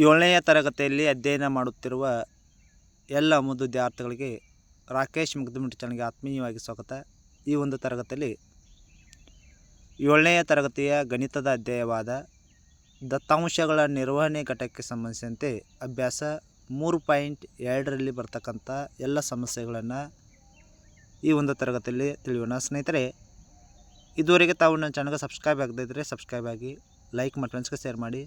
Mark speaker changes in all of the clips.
Speaker 1: ಏಳನೆಯ ತರಗತಿಯಲ್ಲಿ ಅಧ್ಯಯನ ಮಾಡುತ್ತಿರುವ ಎಲ್ಲ ಮುದ್ದು ವಿದ್ಯಾರ್ಥಿಗಳಿಗೆ ರಾಕೇಶ್ ಮುಗ್ದುಮಿಟ್ಟು ಚಾನಲ್ಗೆ ಆತ್ಮೀಯವಾಗಿ ಸ್ವಾಗತ. ಈ ಒಂದು ತರಗತಿಯಲ್ಲಿ ಏಳನೆಯ ತರಗತಿಯ ಗಣಿತದ ಅಧ್ಯಾಯವಾದ ದತ್ತಾಂಶಗಳ ನಿರ್ವಹಣೆ ಘಟಕಕ್ಕೆ ಸಂಬಂಧಿಸಿದಂತೆ ಅಭ್ಯಾಸ ಮೂರು ಪಾಯಿಂಟ್ ಎರಡರಲ್ಲಿ ಬರ್ತಕ್ಕಂಥ ಎಲ್ಲ ಸಮಸ್ಯೆಗಳನ್ನು ಈ ಒಂದು ತರಗತಿಯಲ್ಲಿ ತಿಳಿಯೋಣ. ಸ್ನೇಹಿತರೆ, ಇದುವರೆಗೆ ತಾವು ನನ್ನ ಚಾನಲ್ಗೆ ಸಬ್ಸ್ಕ್ರೈಬ್ ಆಗದೇ ಇದ್ದರೆ ಸಬ್ಸ್ಕ್ರೈಬ್ ಆಗಿ ಲೈಕ್ ಮಾಡಿ, ಫ್ರೆಂಡ್ಸ್ಗೆ ಶೇರ್ ಮಾಡಿ.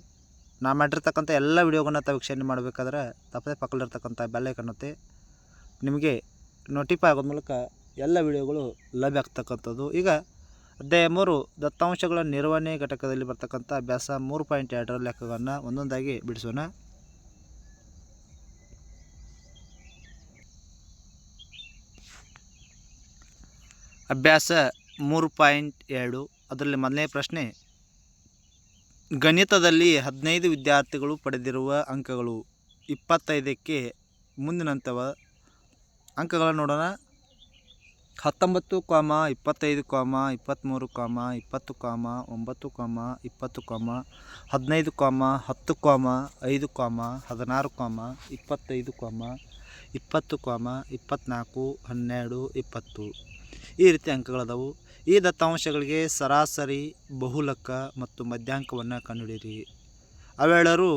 Speaker 1: ನಾ ಮಾಡಿರ್ತಕ್ಕಂಥ ಎಲ್ಲ ವೀಡಿಯೋಗಳನ್ನ ತಾವು ವೀಕ್ಷಣೆ ಮಾಡಬೇಕಾದ್ರೆ ತಪ್ಪದೆ ಪಕ್ಕದಲ್ಲಿರ್ತಕ್ಕಂಥ ಬೆಲ್ಲೈಕನ್ ಒತ್ತಿ ನಿಮಗೆ ನೋಟಿಫೈ ಆಗೋದ ಮೂಲಕ ಎಲ್ಲ ವಿಡಿಯೋಗಳು ಲಭ್ಯ ಆಗ್ತಕ್ಕಂಥದ್ದು. ಈಗ ಅಧ್ಯಾಯ ಮೂರು, ದತ್ತಾಂಶಗಳ ನಿರ್ವಹಣೆ ಘಟಕದಲ್ಲಿ ಬರ್ತಕ್ಕಂಥ ಅಭ್ಯಾಸ ಮೂರು ಪಾಯಿಂಟ್ ಎರಡರ ಲೆಕ್ಕಗಳನ್ನು ಒಂದೊಂದಾಗಿ ಬಿಡಿಸೋಣ. ಅಭ್ಯಾಸ ಮೂರು ಪಾಯಿಂಟ್ ಎರಡು. ಅದರಲ್ಲಿ ಮೊದಲನೇ ಪ್ರಶ್ನೆ ಗಣಿತದಲ್ಲಿ ಹದಿನೈದು ವಿದ್ಯಾರ್ಥಿಗಳು ಪಡೆದಿರುವ ಅಂಕಗಳು ಇಪ್ಪತ್ತೈದಕ್ಕೆ ಮುಂದಿನಂಥವ ಅಂಕಗಳನ್ನು ನೋಡೋಣ. ಹತ್ತೊಂಬತ್ತು ಕಾಮ ಇಪ್ಪತ್ತೈದು ಕಾಮ ಇಪ್ಪತ್ತ್ಮೂರು ಕಾಮ ಇಪ್ಪತ್ತು ಕಾಮ ಒಂಬತ್ತು ಕಾಮ ಇಪ್ಪತ್ತು ಕಾಮ ಹದಿನೈದು ಕಾಮ ಹತ್ತು ಕಾಮ ಐದು ಕಾಮ ಹದಿನಾರು ಕಾಮ ಇಪ್ಪತ್ತೈದು ಕಾಮ ಇಪ್ಪತ್ತು ಕಾಮ ಇಪ್ಪತ್ತ್ನಾಲ್ಕು ಹನ್ನೆರಡು ಇಪ್ಪತ್ತು. ಈ ರೀತಿ ಅಂಕಗಳದಾವು. ಈ ದತ್ತಾಂಶಗಳಿಗೆ ಸರಾಸರಿ ಬಹುಲಕ ಮತ್ತು ಮಧ್ಯಾಂಕವನ್ನು ಕಂಡುಹಿಡಿಯಿರಿ. ಅವೆಲ್ಲರೂ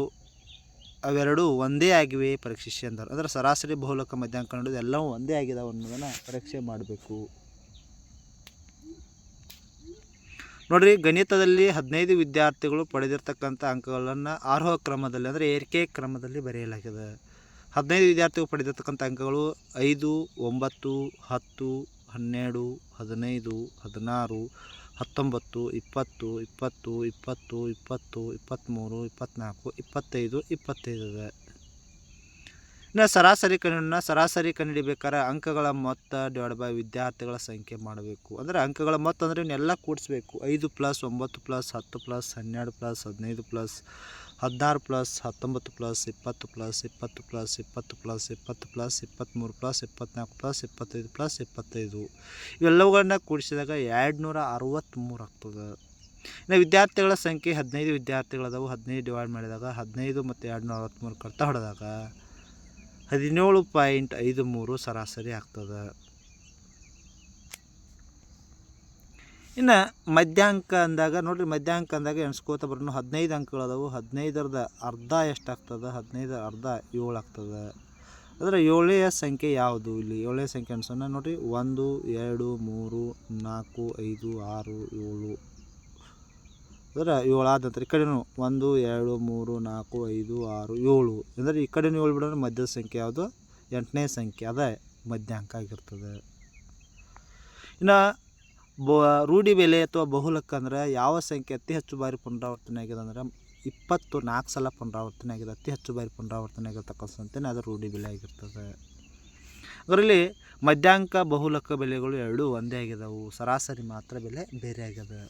Speaker 1: ಅವೆರಡು ಒಂದೇ ಆಗಿವೆ ಪರೀಕ್ಷಿಸಿ ಅಂದರು. ಅಂದರೆ ಸರಾಸರಿ ಬಹುಲಕ ಮಧ್ಯಾಂಕ ಕಂಡುಹಿಡಿದು ಎಲ್ಲವೂ ಒಂದೇ ಆಗಿದಾವೆ ಅನ್ನೋದನ್ನು ಪರೀಕ್ಷೆ ಮಾಡಬೇಕು. ನೋಡಿರಿ, ಗಣಿತದಲ್ಲಿ ಹದಿನೈದು ವಿದ್ಯಾರ್ಥಿಗಳು ಪಡೆದಿರ್ತಕ್ಕಂಥ ಅಂಕಗಳನ್ನು ಆರೋಹ ಕ್ರಮದಲ್ಲಿ ಅಂದರೆ ಏರಿಕೆ ಕ್ರಮದಲ್ಲಿ ಬರೆಯಲಾಗಿದೆ. ಹದಿನೈದು ವಿದ್ಯಾರ್ಥಿಗಳು ಪಡೆದಿರ್ತಕ್ಕಂಥ ಅಂಕಗಳು ಐದು, ಒಂಬತ್ತು, ಹತ್ತು ಹನ್ನೆರಡು, ಹದಿನೈದು, ಹದಿನಾರು, ಹತ್ತೊಂಬತ್ತು, ಇಪ್ಪತ್ತು ಇಪ್ಪತ್ತು ಇಪ್ಪತ್ತು ಇಪ್ಪತ್ತು, ಇಪ್ಪತ್ತ್ಮೂರು, ಇಪ್ಪತ್ತ್ನಾಲ್ಕು, ಇಪ್ಪತ್ತೈದು ಇಪ್ಪತ್ತೈದು ಇದೆ ಇನ್ನು ಸರಾಸರಿ ಕನ್ನಡನ ಸರಾಸರಿ ಕಂಡುಹಿಡಿಬೇಕಾದ್ರೆ ಅಂಕಗಳ ಮೊತ್ತ ಡಿವೈಡ್ ಬೈ ವಿದ್ಯಾರ್ಥಿಗಳ ಸಂಖ್ಯೆ ಮಾಡಬೇಕು. ಅಂದರೆ ಅಂಕಗಳ ಮೊತ್ತ ಅಂದರೆ ಇವನ್ನೆಲ್ಲ ಕೂಡಿಸ್ಬೇಕು. ಐದು ಪ್ಲಸ್ ಒಂಬತ್ತು ಪ್ಲಸ್ ಹತ್ತು ಪ್ಲಸ್ ಹನ್ನೆರಡು ಪ್ಲಸ್ ಹದಿನೈದು ಪ್ಲಸ್ ಹದಿನಾರು ಪ್ಲಸ್ ಹತ್ತೊಂಬತ್ತು ಪ್ಲಸ್ ಇಪ್ಪತ್ತು ಪ್ಲಸ್ ಇಪ್ಪತ್ತು ಪ್ಲಸ್ ಇಪ್ಪತ್ತು ಪ್ಲಸ್ ಇಪ್ಪತ್ತು ಪ್ಲಸ್ ಇಪ್ಪತ್ತ್ಮೂರು ಪ್ಲಸ್ ಇಪ್ಪತ್ತ್ನಾಲ್ಕು ಪ್ಲಸ್ ಇಪ್ಪತ್ತೈದು ಪ್ಲಸ್ ಇಪ್ಪತ್ತೈದು. ಇವೆಲ್ಲವುಗಳನ್ನ ಕೂಡಿಸಿದಾಗ ಎರಡು ನೂರ ಅರವತ್ತ್ಮೂರು ಆಗ್ತದೆ. ಇನ್ನು ವಿದ್ಯಾರ್ಥಿಗಳ ಸಂಖ್ಯೆ ಹದಿನೈದು ವಿದ್ಯಾರ್ಥಿಗಳದಾವು, ಹದಿನೈದು ಡಿವೈಡ್ ಮಾಡಿದಾಗ ಹದಿನೈದು ಮತ್ತು ಎರಡು ನೂರ ಅರವತ್ತ್ಮೂರು ಕರ್ತ ಹೊಡೆದಾಗ ಹದಿನೇಳು ಪಾಯಿಂಟ್ ಐದು ಮೂರು ಸರಾಸರಿ ಆಗ್ತದೆ. ಇನ್ನು ಮಧ್ಯಾಂಕ ಅಂದಾಗ, ನೋಡಿರಿ ಮಧ್ಯಾಂಕ ಅಂದಾಗ ಎಣ್ಸ್ಕೋತ ಬರೋಣ ಹದಿನೈದು ಅಂಕಗಳದಾವು ಹದಿನೈದರದ ಅರ್ಧ ಎಷ್ಟಾಗ್ತದೆ? ಹದಿನೈದು ಅರ್ಧ ಏಳು ಆಗ್ತದೆ. ಅದರ ಏಳೆಯ ಸಂಖ್ಯೆ ಯಾವುದು ಇಲ್ಲಿ? ಏಳೆಯ ಸಂಖ್ಯೆ ಅನ್ಸೋಣ ನೋಡಿರಿ, ಒಂದು, ಎರಡು, ಮೂರು, ನಾಲ್ಕು, ಐದು, ಆರು, ಏಳು. ಅಂದರೆ ಏಳು ಆದ ನಂತರ ಈ ಕಡೆನೂ ಒಂದು, ಎರಡು, ಮೂರು, ನಾಲ್ಕು, ಐದು, ಆರು, ಏಳು. ಅಂದರೆ ಈ ಕಡೆನೂ ಏಳು ಬಿಡೋಣ ಮಧ್ಯದ ಸಂಖ್ಯೆ ಯಾವುದು? ಎಂಟನೇ ಸಂಖ್ಯೆ. ಅದೇ ಮಧ್ಯಾಂಕ ಆಗಿರ್ತದೆ. ಇನ್ನು ಬ, ರೂಢಿ ಬೆಲೆ ಅಥವಾ ಬಹುಲಕ ಅಂದರೆ ಯಾವ ಸಂಖ್ಯೆ ಅತಿ ಹೆಚ್ಚು ಬಾರಿ ಪುನರಾವರ್ತನೆ ಆಗಿದೆ ಅಂದರೆ ಇಪ್ಪತ್ತು ನಾಲ್ಕು ಸಲ ಪುನರಾವರ್ತನೆ ಆಗಿದೆ, ಅತಿ ಹೆಚ್ಚು ಬಾರಿ ಪುನರಾವರ್ತನೆ ಆಗಿರ್ತಕ್ಕಂಥ ಸಂಖ್ಯೆನೇ ಅದು ರೂಢಿ ಬೆಲೆ ಆಗಿರ್ತದೆ. ಅದರಲ್ಲಿ ಮಧ್ಯಾಂಕ ಬಹುಲಕ ಬೆಲೆಗಳು ಎರಡೂ ಒಂದೇ ಆಗಿದವು. ಸರಾಸರಿ ಮಾತ್ರ ಬೆಲೆ ಬೇರೆ ಆಗಿದೆ.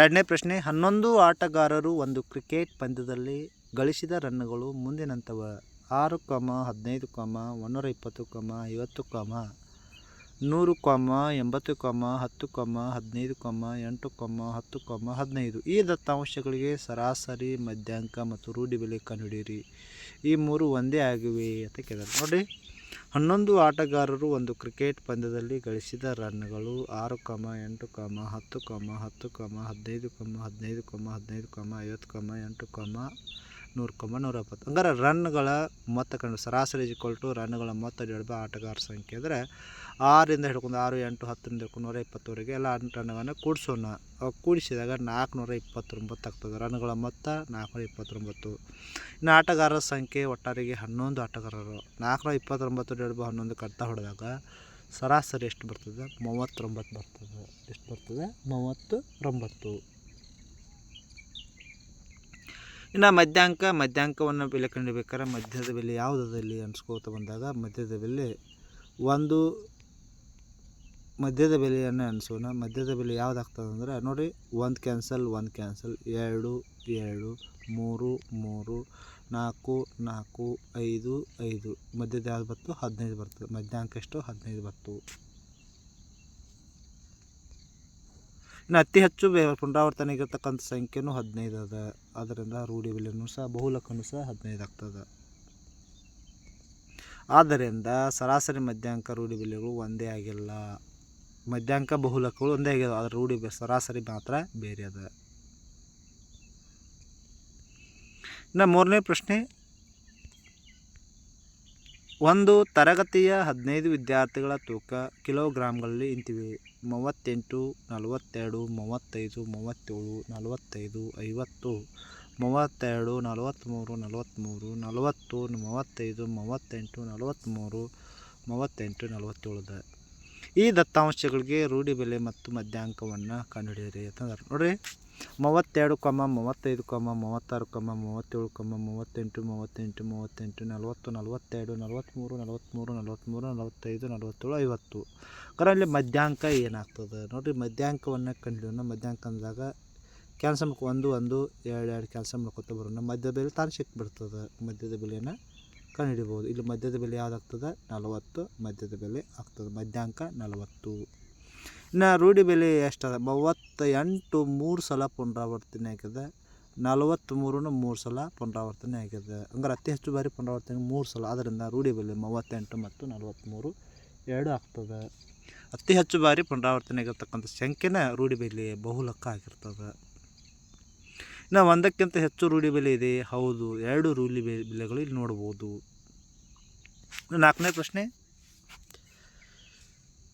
Speaker 1: ಎರಡನೇ ಪ್ರಶ್ನೆ, ಹನ್ನೊಂದು ಆಟಗಾರರು ಒಂದು ಕ್ರಿಕೆಟ್ ಪಂದ್ಯದಲ್ಲಿ ಗಳಿಸಿದ ರನ್ನುಗಳು ಮುಂದಿನಂಥವ ಆರು ಕಾಮ, ಹದಿನೈದು ಕಾಮ ಒಂದೂರ ಇಪ್ಪತ್ತು ಕಾಮ, ಐವತ್ತು ಕಾಮ, ನೂರು ಕಾಮ, ಎಂಬತ್ತು ಕಾಮ, ಹತ್ತು ಕಾಮ, ಹದಿನೈದು ಕಾಮ, ಎಂಟು ಕಾಮ, ಹತ್ತು ಕಾಮ, ಹದಿನೈದು. ಈ ದತ್ತಾಂಶಗಳಿಗೆ ಸರಾಸರಿ, ಮಧ್ಯಾಂಕ ಮತ್ತು ರೂಢಿ ಬೆಲೆ ಕಂಡುಹಿಡಿಯಿರಿ. ಈ ಮೂರು ಒಂದೇ ಆಗಿವೆ ಅಂತ ಕೇಳಿದ್ರು. ನೋಡಿ, ಹನ್ನೊಂದು ಆಟಗಾರರು ಒಂದು ಕ್ರಿಕೆಟ್ ಪಂದ್ಯದಲ್ಲಿ ಗಳಿಸಿದ ರನ್ಗಳು ಆರು ಕಾಮ, ಎಂಟು ಕಾಮ, ಹತ್ತು ಕಾಮ ಹತ್ತು ಕಾಮ, ಹದಿನೈದು ಕಾಮ ಹದಿನೈದು ಕಾಮ ಹದಿನೈದು ಕಾಮ, ಐವತ್ತು ಕಾಮ, ಎಂಟು ಕಾಮ ನೂರು ಕಾಮ ನೂರ ಎಪ್ಪತ್ತು. ಹಂಗಾರೆ ರನ್ಗಳ ಮೊತ್ತ ಕಂಡು ಸರಾಸರಿ ಈಕ್ವಲ್ ಟು ರನ್ಗಳ ಮೊತ್ತ ಡಿವೈಡ್ ಆಟಗಾರ ಸಂಖ್ಯೆ ಅಂದರೆ ಆರಿಂದ ಹಿಡ್ಕೊಂಡು ಆರು, ಎಂಟು, ಹತ್ತರಿಂದ ಹಿಡ್ಕೊಂಡು ನೂರ ಇಪ್ಪತ್ತುವರೆಗೆ ಎಲ್ಲ ರನ್ಗಳನ್ನು ಕೂಡಿಸೋಣ. ಅವು ಕೂಡಿಸಿದಾಗ ನಾಲ್ಕುನೂರ ಇಪ್ಪತ್ತೊಂಬತ್ತು ಆಗ್ತದೆ. ರನ್ಗಳ ಮೊತ್ತ ನಾಲ್ಕುನೂರ ಇಪ್ಪತ್ತೊಂಬತ್ತು ಇನ್ನು ಆಟಗಾರರ ಸಂಖ್ಯೆ ಒಟ್ಟಾರಿಗೆ ಹನ್ನೊಂದು ಆಟಗಾರರು. ನಾಲ್ಕುನೂರ ಇಪ್ಪತ್ತೊಂಬತ್ತು ಡಿವೈಡ್ ಹನ್ನೊಂದು ಕಡ್ತಾ ಹೊಡೆದಾಗ ಸರಾಸರಿ ಎಷ್ಟು ಬರ್ತದೆ? ಮೂವತ್ತೊಂಬತ್ತು ಬರ್ತದೆ. ಎಷ್ಟು ಬರ್ತದೆ? ಮೂವತ್ತೊಂಬತ್ತು. ಇನ್ನು ಮಧ್ಯಾಂಕ ಮಧ್ಯಾಂಕವನ್ನು ಬೆಲೆ ಕಂಡುಬೇಕಾದ್ರೆ ಮಧ್ಯದ ಬೆಲೆ ಯಾವುದಲ್ಲಿ ಅನ್ಸ್ಕೋತ ಬಂದಾಗ ಮಧ್ಯದ ಬೆಲೆ ಒಂದು, ಮಧ್ಯದ ಬೆಲೆಯನ್ನು ಅನಿಸೋಣ. ಮಧ್ಯದ ಬೆಲೆ ಯಾವುದಾಗ್ತದೆ ಅಂದರೆ ನೋಡಿ, ಒಂದು ಕ್ಯಾನ್ಸಲ್ ಒಂದು ಕ್ಯಾನ್ಸಲ್, ಎರಡು ಎರಡು, ಮೂರು ಮೂರು, ನಾಲ್ಕು ನಾಲ್ಕು, ಐದು ಐದು. ಮಧ್ಯದ ಯಾವ್ದು ಬರ್ತು ಹದಿನೈದು ಬರ್ತದೆ. ಮಧ್ಯಾಂಕ ಎಷ್ಟು ಹದಿನೈದು ಬರ್ತು ಇನ್ನು ಅತಿ ಹೆಚ್ಚು ಪುನರಾವರ್ತನೆ ಆಗಿರ್ತಕ್ಕಂಥ ಸಂಖ್ಯೆನೂ ಹದಿನೈದು ಅದ. ಅದರಿಂದ ರೂಢಿ ಬೆಲೆನೂ ಸಹ ಬಹುಲಕ್ಕೂ ಸಹ ಹದಿನೈದು ಆಗ್ತದೆ. ಆದ್ದರಿಂದ ಸರಾಸರಿ ಮಧ್ಯಾಂಕ ರೂಢಿ ಬೆಲೆಗಳು ಒಂದೇ ಆಗಿಲ್ಲ. ಮಧ್ಯಾಂಕ ಬಹುಲಕ್ಕಗಳು ಒಂದೇ ಆಗ್ಯಾವ ಆದರೆ ರೂಢಿ ಸರಾಸರಿ ಮಾತ್ರ ಬೇರೆ ಅದ. ಇನ್ನು ಮೂರನೇ ಪ್ರಶ್ನೆ ಒಂದು ತರಗತಿಯ ಹದಿನೈದು ವಿದ್ಯಾರ್ಥಿಗಳ ತೂಕ ಕಿಲೋಗ್ರಾಮ್ಗಳಲ್ಲಿ ಇಂತಿವೆ. ಮೂವತ್ತೆಂಟು, ನಲವತ್ತೆರಡು, ಮೂವತ್ತೈದು, ಮೂವತ್ತೇಳು, ನಲವತ್ತೈದು, ಐವತ್ತು, ಮೂವತ್ತೆರಡು, ನಲವತ್ತ್ಮೂರು ನಲವತ್ತ್ಮೂರು, ನಲವತ್ತು, ಮೂವತ್ತೈದು, ಮೂವತ್ತೆಂಟು, ನಲವತ್ತ್ಮೂರು, ಮೂವತ್ತೆಂಟು ನಲವತ್ತೇಳು ಈ ದತ್ತಾಂಶಗಳಿಗೆ ರೂಢಿ ಬೆಲೆ ಮತ್ತು ಮಧ್ಯಾಂಕವನ್ನು ಕಂಡುಹಿಡಿಯಿರಿ ಅಂತಂದ್ರೆ. ನೋಡಿರಿ, ಮೂವತ್ತೆರಡು ಕಮ್ಮ ಮೂವತ್ತೈದು ಕಮ್ಮ ಮೂವತ್ತಾರು ಕಮ್ಮ ಮೂವತ್ತೇಳು ಕಮ್ಮ ಮೂವತ್ತೆಂಟು ಮೂವತ್ತೆಂಟು ಮೂವತ್ತೆಂಟು ನಲವತ್ತು ನಲವತ್ತೆರಡು ನಲವತ್ತ್ಮೂರು ನಲವತ್ತ್ಮೂರು ನಲವತ್ತ್ಮೂರು ನಲವತ್ತೈದು ನಲವತ್ತೇಳು ಐವತ್ತು. ಕರಲ್ಲಿ ಮಧ್ಯಾಂಕ ಏನಾಗ್ತದೆ? ನೋಡಿರಿ, ಮಧ್ಯಾಂಕವನ್ನು ಕಂಡುಹಿಡಿಯೋಣ. ಮಧ್ಯಾಂಕ ಅಂದಾಗ ಮಾಡ್ಕೊ, ಒಂದು ಒಂದು, ಎರಡು ಎರಡು ಕೆಲಸ ಮಾಡ್ಕೊತ ಬರೋಣ. ಮಧ್ಯದ ಬೆಲೆ ತಾನು ಸಿಕ್ಬಿಡ್ತದೆ ಮಧ್ಯದ ಬೆಲೆಯನ್ನು ಕಂಡುಹಿಡಿಬೋದು ಇಲ್ಲಿ ಮಧ್ಯದ ಬೆಲೆ ಯಾವುದಾಗ್ತದೆ? ನಲವತ್ತು. ಮಧ್ಯದ ಬೆಲೆ ಆಗ್ತದೆ. ಮಧ್ಯಾಂಕ ನಲವತ್ತು. ಇನ್ನು ರೂಢಿ ಬೆಲೆ ಎಷ್ಟದ? ಮೂವತ್ತ ಎಂಟು ಮೂರು ಸಲ ಪುನರಾವರ್ತನೆ ಆಗ್ಯದ ನಲವತ್ತ್ಮೂರನ್ನು ಮೂರು ಸಲ ಪುನರಾವರ್ತನೆ ಆಗಿದೆ. ಹಂಗಾರೆ ಅತಿ ಹೆಚ್ಚು ಬಾರಿ ಪುನರಾವರ್ತನೆ ಮೂರು ಸಲ. ಅದರಿಂದ ರೂಢಿ ಬೆಲೆ ಮೂವತ್ತೆಂಟು ಮತ್ತು ನಲವತ್ತ್ಮೂರು ಎರಡು ಆಗ್ತದೆ. ಅತಿ ಹೆಚ್ಚು ಬಾರಿ ಪುನರಾವರ್ತನೆ ಆಗಿರ್ತಕ್ಕಂಥ ಸಂಖ್ಯೆನ ರೂಢಿ ಬೆಲೆ ಬಹುಲಕ ಆಗಿರ್ತದೆ. ಇನ್ನು ಒಂದಕ್ಕಿಂತ ಹೆಚ್ಚು ರೂಢಿ ಬೆಲೆ ಇದೆ. ಹೌದು, ಎರಡು ರೂಢಿ ಬೆ, ಬೆಲೆಗಳು ಇಲ್ಲಿ ನೋಡ್ಬೋದು. ನಾಲ್ಕನೇ ಪ್ರಶ್ನೆ.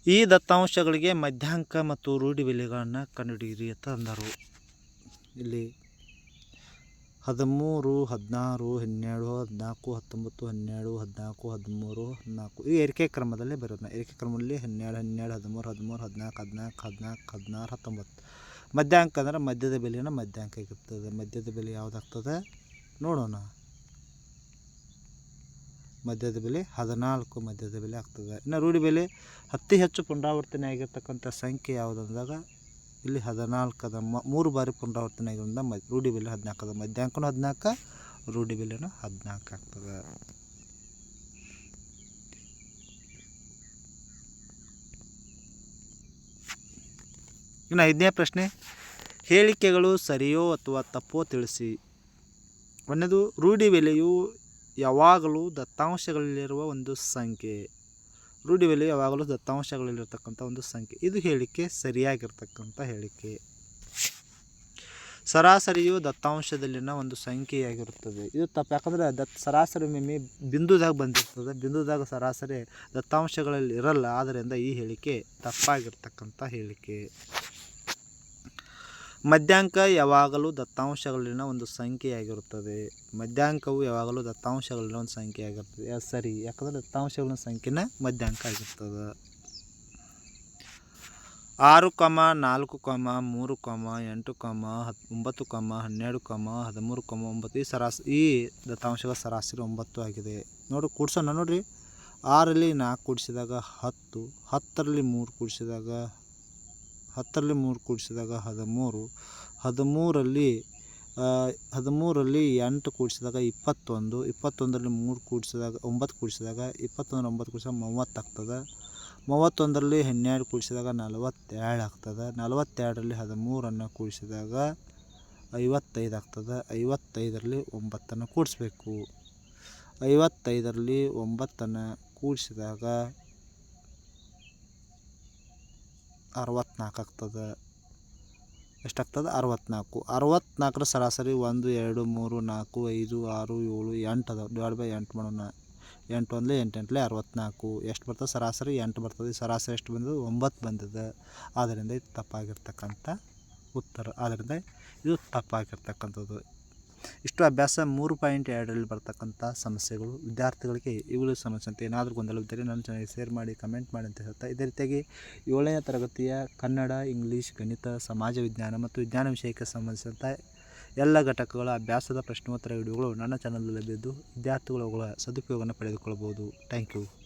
Speaker 1: ಈ ದತ್ತಾಂಶಗಳಿಗೆ ಮಧ್ಯಾಂಕ ಮತ್ತು ರೂಢಿ ಬೆಲೆಗಳನ್ನು ಕಂಡುಹಿಡಿಯಿರಿ ಅಂತ ಅಂದರು. ಇಲ್ಲಿ ಹದಿಮೂರು, ಹದಿನಾರು, ಹನ್ನೆರಡು, ಹದಿನಾಲ್ಕು, ಹತ್ತೊಂಬತ್ತು, ಹನ್ನೆರಡು, ಹದಿನಾಲ್ಕು, ಹದಿಮೂರು, ಹದಿನಾಲ್ಕು ಈ ಏರಿಕೆ ಕ್ರಮದಲ್ಲೇ ಬರೋದನ್ನ ಏರಿಕೆ ಕ್ರಮದಲ್ಲಿ ಹನ್ನೆರಡು ಹನ್ನೆರಡು, ಹದಿಮೂರು ಹದಿಮೂರು, ಹದಿನಾಲ್ಕು ಹದಿನಾಲ್ಕು ಹದಿನಾಲ್ಕು, ಹದಿನಾರು, ಹತ್ತೊಂಬತ್ತು. ಮಧ್ಯಾಂಕ ಅಂದ್ರೆ ಮಧ್ಯದ ಬೆಲೆನ ಮಧ್ಯಾಂಕ ಆಗಿರ್ತದೆ. ಮಧ್ಯದ ಬೆಲೆ ಯಾವುದಾಗ್ತದೆ? ನೋಡೋಣ. ಮಧ್ಯದ ಬೆಲೆ ಹದಿನಾಲ್ಕು ಮಧ್ಯದ ಬೆಲೆ ಆಗ್ತದೆ. ಇನ್ನು ರೂಢಿ ಬೆಲೆ ಅತಿ ಹೆಚ್ಚು ಪುನರಾವರ್ತನೆ ಆಗಿರ್ತಕ್ಕಂಥ ಸಂಖ್ಯೆ ಯಾವುದಂದಾಗ ಇಲ್ಲಿ ಹದಿನಾಲ್ಕು ಅದ ಮ- ಮೂರು ಬಾರಿ ಪುನರಾವರ್ತನೆ ಆಗಿರೋದ್ರಿಂದ ಮ, ರೂಢಿ ಬೆಲೆ ಹದಿನಾಲ್ಕದ ಮಧ್ಯಾಂಕನೂ ಹದಿನಾಲ್ಕು, ರೂಢಿ ಬೆಲೆನೂ ಹದಿನಾಲ್ಕು ಆಗ್ತದೆ. ಇನ್ನು ಐದನೇ ಪ್ರಶ್ನೆ, ಹೇಳಿಕೆಗಳು ಸರಿಯೋ ಅಥವಾ ತಪ್ಪೋ ತಿಳಿಸಿ. ಒಂದನೇದು ರೂಢಿ ಬೆಲೆಯು ಯಾವಾಗಲೂ ದತ್ತಾಂಶಗಳಲ್ಲಿರುವ ಒಂದು ಸಂಖ್ಯೆ. ರೂಢಿ ಬೆಲೆ ಯಾವಾಗಲೂ ದತ್ತಾಂಶಗಳಲ್ಲಿರ್ತಕ್ಕಂಥ ಒಂದು ಸಂಖ್ಯೆ. ಇದು ಹೇಳಿಕೆ ಸರಿಯಾಗಿರ್ತಕ್ಕಂಥ ಹೇಳಿಕೆ. ಸರಾಸರಿಯು ದತ್ತಾಂಶದಲ್ಲಿನ ಒಂದು ಸಂಖ್ಯೆಯಾಗಿರುತ್ತದೆ. ಇದು ತಪ್ಪು. ಯಾಕಂದರೆ ದತ್, ಸರಾಸರಿ ಮಿಮಿ ಬಿಂದುದಾಗ ಬಂದಿರ್ತದೆ. ಬಿಂದುದಾಗ ಸರಾಸರಿ ದತ್ತಾಂಶಗಳಲ್ಲಿ ಇರಲ್ಲ. ಆದ್ದರಿಂದ ಈ ಹೇಳಿಕೆ ತಪ್ಪಾಗಿರ್ತಕ್ಕಂಥ ಹೇಳಿಕೆ. ಮಧ್ಯಾಂಕ ಯಾವಾಗಲೂ ದತ್ತಾಂಶಗಳಲ್ಲಿನ ಒಂದು ಸಂಖ್ಯೆಯಾಗಿರುತ್ತದೆ. ಮಧ್ಯಾಂಕವು ಯಾವಾಗಲೂ ದತ್ತಾಂಶಗಳಲ್ಲಿನ ಒಂದು ಸಂಖ್ಯೆಯಾಗಿರ್ತದೆ. ಸರಿ. ಯಾಕಂದರೆ ದತ್ತಾಂಶಗಳ ಸಂಖ್ಯೆನ ಮಧ್ಯಾಂಕ ಆಗಿರ್ತದೆ. ಆರು ಕಮ, ನಾಲ್ಕು ಕಮ, ಮೂರು ಕಮ, ಎಂಟು ಕಮ, ಹತ್, ಒಂಬತ್ತು ಕಮ, ಹನ್ನೆರಡು ಕಮ, ಹದಿಮೂರು ಕಮ, ಒಂಬತ್ತು. ಈ ಸರಾಸ, ಈ ದತ್ತಾಂಶಗಳ ಸರಾಸರಿ ಒಂಬತ್ತು ಆಗಿದೆ. ನೋಡಿ, ಕೂಡ್ಸೋಣ ನೋಡಿರಿ. ಆರಲ್ಲಿ ನಾಲ್ಕು ಕೂಡಿಸಿದಾಗ ಹತ್ತು, ಹತ್ತರಲ್ಲಿ ಮೂರು ಕೂಡಿಸಿದಾಗ ಹತ್ತರಲ್ಲಿ ಮೂರು ಕೂಡಿಸಿದಾಗ ಹದಿಮೂರು. ಹದಿಮೂರಲ್ಲಿ ಹದಿಮೂರಲ್ಲಿ ಎಂಟು ಕೂಡಿಸಿದಾಗ ಇಪ್ಪತ್ತೊಂದು. ಇಪ್ಪತ್ತೊಂದರಲ್ಲಿ ಮೂರು ಕೂಡಿಸಿದಾಗ, ಒಂಬತ್ತು ಕೂಡಿಸಿದಾಗ ಇಪ್ಪತ್ತೊಂದರ ಒಂಬತ್ತು ಕೂಡಿಸಿದಾಗ ಮೂವತ್ತಾಗ್ತದೆ ಮೂವತ್ತೊಂದರಲ್ಲಿ ಹನ್ನೆರಡು ಕೂಡಿಸಿದಾಗ ನಲವತ್ತೆರಡು ಆಗ್ತದೆ. ನಲವತ್ತೆರಡರಲ್ಲಿ ಹದಿಮೂರನ್ನು ಕೂಡಿಸಿದಾಗ ಐವತ್ತೈದು ಆಗ್ತದೆ. ಐವತ್ತೈದರಲ್ಲಿ ಒಂಬತ್ತನ್ನು ಕೂಡಿಸ್ಬೇಕು. ಐವತ್ತೈದರಲ್ಲಿ ಒಂಬತ್ತನ್ನು ಕೂಡಿಸಿದಾಗ ಅರವತ್ತ್ನಾಲ್ಕು ಆಗ್ತದೆ. ಎಷ್ಟಾಗ್ತದೆ? ಅರವತ್ನಾಲ್ಕು. ಅರವತ್ನಾಲ್ಕರ ಸರಾಸರಿ ಒಂದು, ಎರಡು, ಮೂರು, ನಾಲ್ಕು, ಐದು, ಆರು, ಏಳು, ಎಂಟು ಅದಾವೆ. ಡಿವೈಡ್ ಬೈ ಎಂಟು ಮಾಡೋಣ. ಎಂಟು ಒಂದಲೇ ಎಂಟು ಎಂಟಲೇ ಅರವತ್ನಾಲ್ಕು. ಎಷ್ಟು ಬರ್ತದೆ? ಸರಾಸರಿ ಎಂಟು ಬರ್ತದೆ. ಸರಾಸರಿ ಎಷ್ಟು ಬಂದದ್ದು ಒಂಬತ್ತು ಬಂದಿದೆ. ಆದ್ದರಿಂದ ಇದು ತಪ್ಪಾಗಿರ್ತಕ್ಕಂಥ ಉತ್ತರ. ಆದ್ದರಿಂದ ಇದು ತಪ್ಪಾಗಿರ್ತಕ್ಕಂಥದ್ದು. ಇಷ್ಟು ಅಭ್ಯಾಸ ಮೂರು ಪಾಯಿಂಟ್ ಎರಡರಲ್ಲಿ ಬರ್ತಕ್ಕಂಥ ಸಮಸ್ಯೆಗಳು, ವಿದ್ಯಾರ್ಥಿಗಳಿಗೆ ಇವುಗಳ ಸಮಸ್ಯೆ ಅಂತ ಏನಾದರೂ ಗೊಂದಲವಿದ್ದರೆ ನನ್ನ ಚಾನಲ್ ಶೇರ್ ಮಾಡಿ, ಕಮೆಂಟ್ ಮಾಡಿ ಅಂತ ಹೇಳ್ತಾ ಇದೇ ರೀತಿಯಾಗಿ ಏಳನೇ ತರಗತಿಯ ಕನ್ನಡ, ಇಂಗ್ಲೀಷ್, ಗಣಿತ, ಸಮಾಜ ವಿಜ್ಞಾನ ಮತ್ತು ವಿಜ್ಞಾನ ವಿಷಯಕ್ಕೆ ಸಂಬಂಧಿಸಿದಂಥ ಎಲ್ಲ ಘಟಕಗಳ ಅಭ್ಯಾಸದ ಪ್ರಶ್ನೋತ್ತರ ವಿಡಿಯೋಗಳು ನನ್ನ ಚಾನಲ್ನಲ್ಲಿ ಲಭ್ಯದ್ದು ವಿದ್ಯಾರ್ಥಿಗಳು ಅವುಗಳ ಸದುಪಯೋಗವನ್ನು ಪಡೆದುಕೊಳ್ಳಬಹುದು. Thank you.